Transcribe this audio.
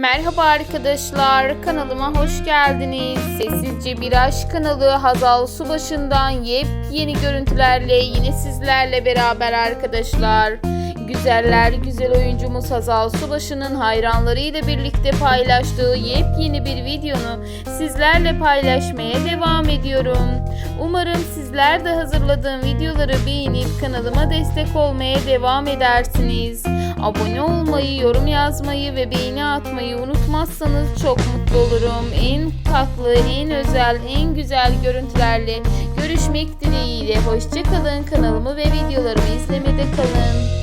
Merhaba arkadaşlar, kanalıma hoş geldiniz. Sessizce Bir Aşk kanalı Hazal Subaşı'ndan yepyeni görüntülerle yine sizlerle beraber arkadaşlar. Güzeller güzel oyuncumuz Hazal Subaşı'nın hayranlarıyla birlikte paylaştığı yepyeni bir videonu sizlerle paylaşmaya devam ediyorum. Umarım sizler de hazırladığım videoları beğenip kanalıma destek olmaya devam edersiniz. Abone olmayı, yorum yazmayı ve beğeni atmayı unutmazsanız çok mutlu olurum. En tatlı, en özel, en güzel görüntülerle görüşmek dileğiyle. Hoşçakalın. Kanalımı ve videolarımı izlemede kalın.